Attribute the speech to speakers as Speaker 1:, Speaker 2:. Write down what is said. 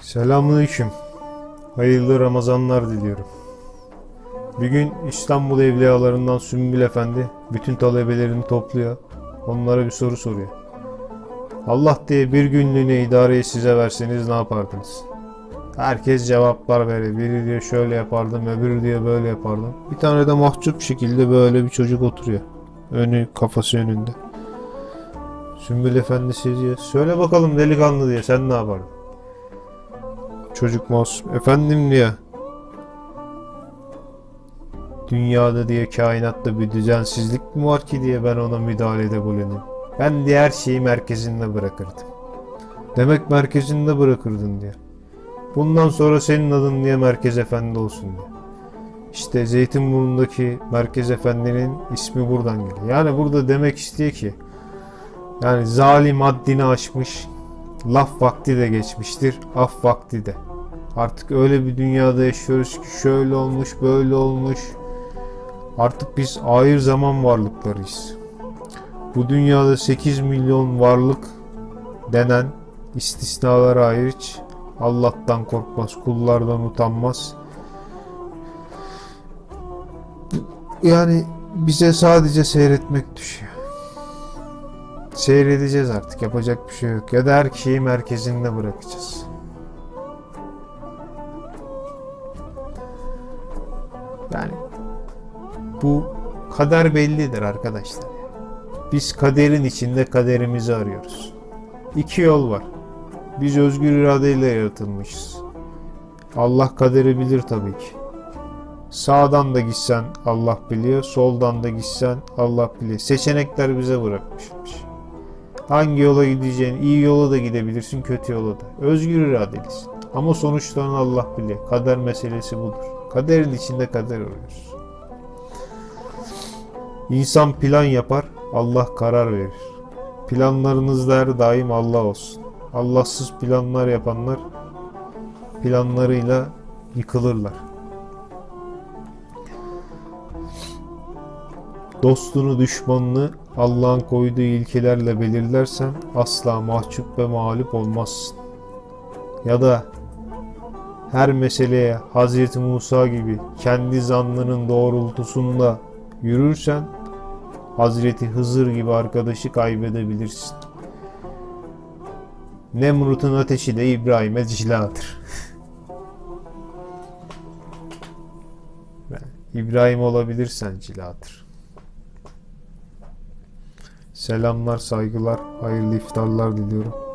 Speaker 1: Selamünaleyküm. Hayırlı Ramazanlar diliyorum. Bir gün İstanbul evliyalarından Sümbül Efendi bütün talebelerini topluyor. Onlara bir soru soruyor. Allah diye bir günlüğüne idareyi size verseniz ne yapardınız? Herkes cevaplar veriyor. Biri diyor şöyle yapardım, öbürü diyor böyle yapardım. Bir tane de mahcup şekilde böyle bir çocuk oturuyor. Önü kafası önünde. Sümbül Efendi diyor. Söyle bakalım delikanlı diye sen ne yapardın? Çocuk masum. Efendim diye. Dünyada diye kainatta bir düzensizlik mi var ki diye ben ona müdahalede bulunayım. Ben diye her şeyi merkezinde bırakırdım. Demek merkezinde bırakırdın diye. Bundan sonra senin adın diye Merkez Efendi olsun diye. İşte Zeytinburnu'ndaki Merkez Efendi'nin ismi buradan geliyor. Yani burada demek istiyor ki yani zalim haddini aşmış, laf vakti de geçmiştir, af vakti de. Artık öyle bir dünyada yaşıyoruz ki şöyle olmuş, böyle olmuş. Artık biz ahir zaman varlıklarıyız. Bu dünyada 8 milyon varlık denen istisnalar hariç Allah'tan korkmaz, kullardan utanmaz. Yani bize sadece seyretmek düşüyor. Seyredeceğiz artık yapacak bir şey yok. Ya da her şeyi merkezinde bırakacağız. Yani bu kader bellidir arkadaşlar. Biz kaderin içinde kaderimizi arıyoruz. İki yol var. Biz özgür iradeyle yaratılmışız. Allah kaderi bilir tabii ki. Sağdan da gitsen Allah biliyor, soldan da gitsen Allah biliyor. Seçenekler bize bırakmışmış. Hangi yola gideceğin, iyi yola da gidebilirsin, kötü yola da. Özgür iradelisin. Ama sonuçlarını Allah biliyor. Kader meselesi budur. Kaderin içinde kader arıyoruz. İnsan plan yapar, Allah karar verir. Planlarınızda her daim Allah olsun. Allahsız planlar yapanlar planlarıyla yıkılırlar. Dostunu düşmanını Allah'ın koyduğu ilkelerle belirlersen asla mahcup ve mağlup olmazsın. Ya da her meseleye Hz. Musa gibi kendi zannının doğrultusunda yürürsen Hazreti Hızır gibi arkadaşı kaybedebilirsin. Nemrut'un ateşi de İbrahim'e ciladır. İbrahim olabilirsen ciladır. Selamlar, saygılar, hayırlı iftarlar diliyorum.